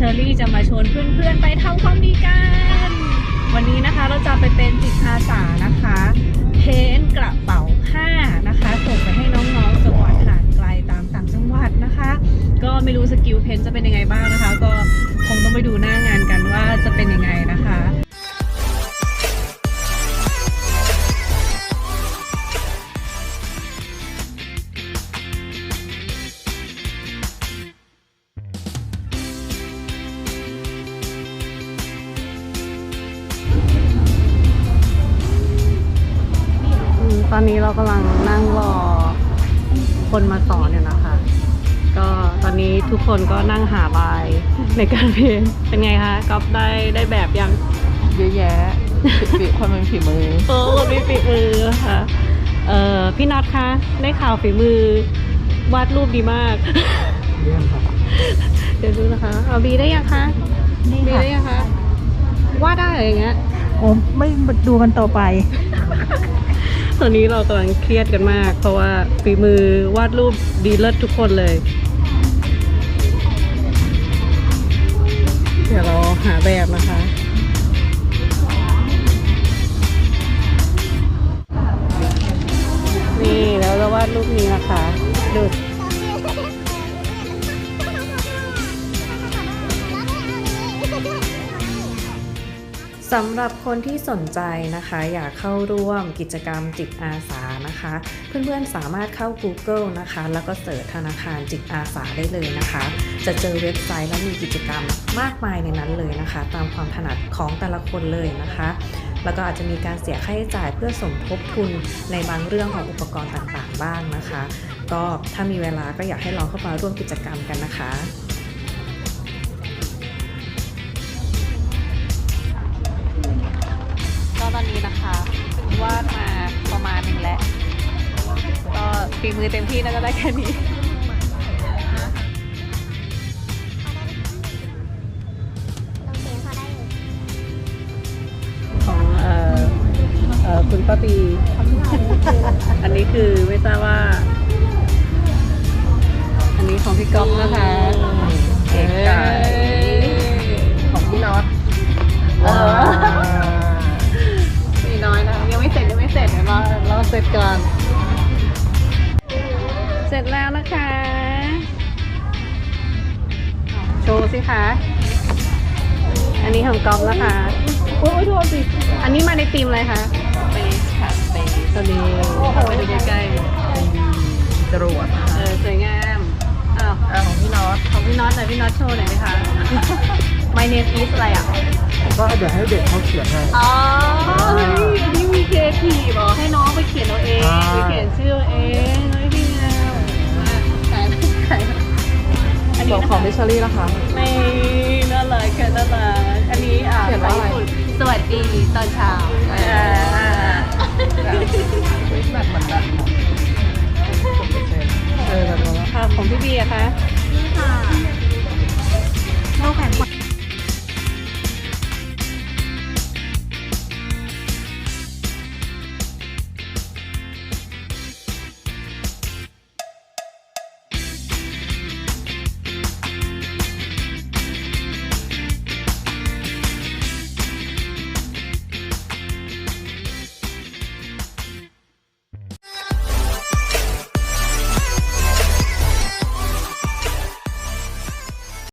ชอรี่จะมาชวนเพื่อนๆไปทำความดีกัน วันนี้นะคะเราจะไปเป็นจิตอาสานะคะเพ้นกระเป๋าผ้านะคะส่งไปให้น้องๆจังหวัดห่างไกลตามต่างจังหวัดนะคะ ก็ไม่รู้สกิลเพ้นจะเป็นยังไงบ้างนะคะ ก็คงต้องไปดูหน้างานกันว่าจะเป็นยังไงนะคะ ตอนนี้เรากำลังนั่งรอคนมาสอนอยู่นะคะ ก็ตอนนี้ทุกคนก็นั่งหาลายในการเพ้นท์เป็นไงคะก๊อฟได้ได้แบบยังเยอะแยะฝีคนเป็นฝีมือโอ้มีฝีมือค่ะเอ่อพี่น็อตคะได้ข่าวฝีมือวาดรูปดีมากเดี๋ยวดูนะคะเอาบีได้ยังคะนี่บีค่ะได้ยังคะวาดได้เหรออย่างเงี้ยโอ้ไม่ดูกันต่อไป ตอนนี้เรากำลังเครียดกันมาก เพราะว่าฝีมือวาดรูปดีเลิศทุกคนเลย เดี๋ยวเราหาแบบนะคะ นี่แล้วเราวาดรูปนี้นะคะดู สำหรับคนที่สนใจนะคะ อยากเข้าร่วมกิจกรรมจิตอาสานะคะ เพื่อนๆสามารถเข้า Google นะคะ แล้วก็เสิร์ชธนาคารจิตอาสาได้เลยนะคะ จะเจอเว็บไซต์และมีกิจกรรมมากมายในนั้นเลยนะคะ ตามความถนัดของแต่ละคนเลยนะคะ แล้วก็อาจจะมีการเสียค่าใช้จ่ายเพื่อสมทบทุนในบางเรื่องของอุปกรณ์ต่างๆ บ้างนะคะ ก็ถ้ามีเวลาก็อยากให้ลองเข้ามาร่วมกิจกรรมกันนะคะ ฝีมือเต็มที่แล้วก็ได้แค่นี้ของเอ่อเอ่อคุณป้าปี อันนี้คือไม่ทราบว่า อันนี้ของพี่ก๊อฟนะคะเก๋ไก่ของพี่น็อตเออมีน้อยนะยังไม่เสร็จยังไม่เสร็จเดี๋ยวเราเราเสร็จก่อน เสร็จแล้วนะคะ โชว์สิคะ อันนี้ของก๊อฟนะคะโอ้ยโทษสิ อันนี้มาในธีมอะไรคะเปสค่ะเปสตอนนี้ไปดูใกล้จรวดๆเออสวยงามอ้าวอ่าของพี่น็อตของพี่น็อตหน่อยพี่น็อตโชว์หน่อยไหมคะ My name is อะไรอะก็เดี๋ยวให้เด็กเขาเขียนให้ อ๋อเฮ้ยอันนี้มีเคทีบอกให้น้องไปเขียนเอาเองอ่าไปเขียนชื่อเอาเอง อันบนี้อกนะของคะดิชอรี่นะคะ ไม่น่ารักค่ะน่ารักอันนี้อ่าเขียนว่าอะไรญี่ปุ่นสวัสดีตอนเช้าอ่าแบบเหมือนแบบเออแบบนั้นค่ะของพี่บีอะคะนี่ค่ะ